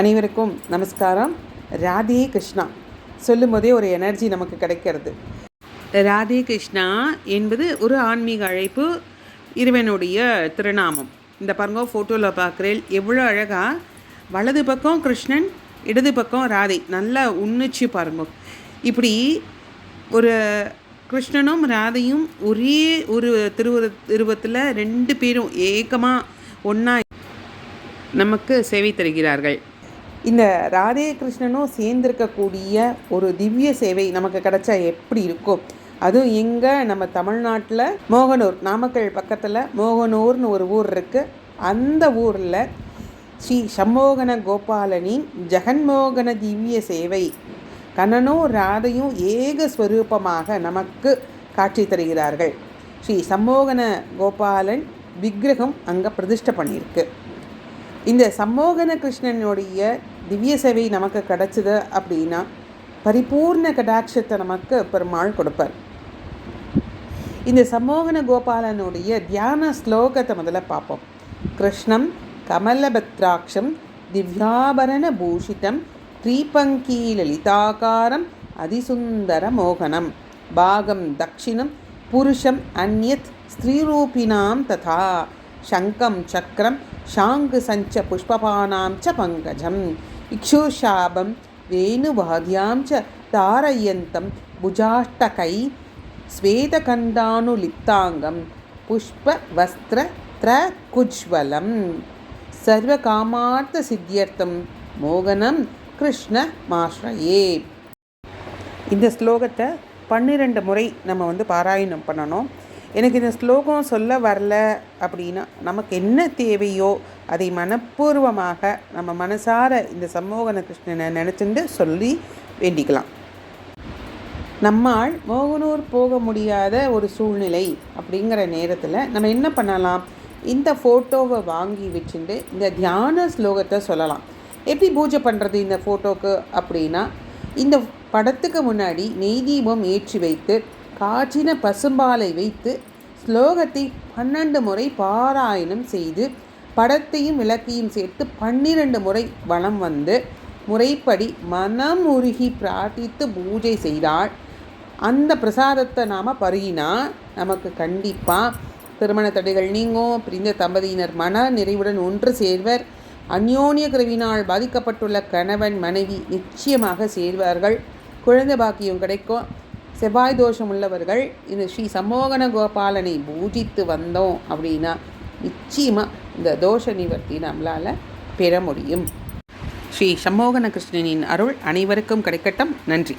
அனைவருக்கும் நமஸ்காரம். ராதே கிருஷ்ணா. சொல்லும் போதே ஒரு எனர்ஜி நமக்கு கிடைக்கிறது. ராதே கிருஷ்ணா என்பது ஒரு ஆன்மீக அழைப்பு இறைவனுடைய திருநாமம். இந்த பாருங்க ஃபோட்டோவில் பார்க்குறேன். எவ்வளோ அழகாக வலது பக்கம் கிருஷ்ணன் இடது பக்கம் ராதை. நல்லா உன்னிச்சு பாருங்க. இப்படி ஒரு கிருஷ்ணனும் ராதையும் ஒரே ஒரு திருவுரு திருவத்தில் ரெண்டு பேரும் ஏக்கமாக ஒன்றா நமக்கு சேவை தருகிறார்கள். இந்த ராதே கிருஷ்ணனும் சேர்ந்திருக்கக்கூடிய ஒரு திவ்ய சேவை நமக்கு கிடைச்சா எப்படி இருக்கும்? அதுவும் இங்கே நம்ம தமிழ்நாட்டில் மோகனூர் நாமக்கல் பக்கத்தில் மோகனூர்னு ஒரு ஊர் இருக்குது அந்த ஊரில் ஸ்ரீ சம்மோகன கோபாலனின் ஜெகன்மோகன திவ்ய சேவை கண்ணனும் ராதையும் ஏக ஸ்வரூபமாக நமக்கு காட்சி தருகிறார்கள். ஸ்ரீ சம்மோகன கோபாலன் விக்கிரகம் அங்கே பிரதிஷ்டை பண்ணியிருக்கு. இந்த சம்மோகன கிருஷ்ணனுடைய திவ்ய சேவை நமக்கு கிடச்சிது அப்படின்னா பரிபூர்ண கடாட்சத்தை நமக்கு பெருமாள் கொடுப்பார். இந்த சம்மோகன கோபாலனுடைய தியான ஸ்லோகத்தை முதல்ல பார்ப்போம். கிருஷ்ணம் கமலபத்ராட்சம் திவ்யாபரண பூஷிதம் லலிதாகாரம் அதிசுந்தர மோகனம் பாகம் தக்ஷிணம் புருஷம் அந்யத் ஸ்திரீரூபிணாம் ததா சங்கம் சக்கரம் ஷாங்கு சஞ்ச புஷ்பபானாம் ச பங்கஜம். इक्षुशाभं वेणुवाद्यां च தாரயந்தம் भुजाष्टकै स्वेदकन्दानुलिप्ताङ्गं पुष्पवस्त्रत्रकुज्ज्वलं த்ரகுஜ்வலம் சர்வகாமார்த்த சித்தியர்த்தம் மோகனம் கிருஷ்ண மாஸ்ரயே இந்த ஸ்லோகத்தை பன்னிரெண்டு முறை நம்ம வந்து பாராயணம் பண்ணணும். எனக்கு இந்த ஸ்லோகம் சொல்ல வரல அப்படின்னா நமக்கு என்ன தேவையோ அதை மனப்பூர்வமாக நம்ம மனசார இந்த சம்மோகன கிருஷ்ணனை நினச்சிட்டு சொல்லி வேண்டிக்கலாம். நம்மால் மோகனூர் போக முடியாத ஒரு சூழ்நிலை அப்படிங்கிற நேரத்தில் நம்ம என்ன பண்ணலாம்? இந்த ஃபோட்டோவை வாங்கி வச்சுட்டு இந்த தியான ஸ்லோகத்தை சொல்லலாம். எப்படி பூஜை பண்ணுறது இந்த ஃபோட்டோக்கு அப்படின்னா இந்த படத்துக்கு முன்னாடி நெய்தீபம் ஏற்றி வைத்து காய்ச்சின பசும்பாலை வைத்து ஸ்லோகத்தை பன்னெண்டு முறை பாராயணம் செய்து படத்தையும் விளக்கையும் சேர்த்து பன்னிரண்டு முறை வளம் வந்து முறைப்படி மனம் உருகி பிரார்த்தித்து பூஜை செய்தால் அந்த பிரசாதத்தை நாம் பருகினா நமக்கு கண்டிப்பாக திருமண தடைகள் நீங்கும். பிரிந்த தம்பதியினர் மன நிறைவுடன் ஒன்று சேர்வர். அந்யோன்ய கருவினால் பாதிக்கப்பட்டுள்ள கணவன் மனைவி நிச்சயமாக சேர்வார்கள். குழந்தை பாக்கியம் கிடைக்கும். செவ்வாய் தோஷம் உள்ளவர்கள் இந்த ஸ்ரீ சம்மோகன கோபாலனை பூஜித்து வந்தோம் அப்படின்னா நிச்சயமாக இந்த தோஷ நிவர்த்தி நம்மளால் பெற முடியும். ஸ்ரீ சமோகன கிருஷ்ணனின் அருள் அனைவருக்கும் கிடைக்கட்டும். நன்றி.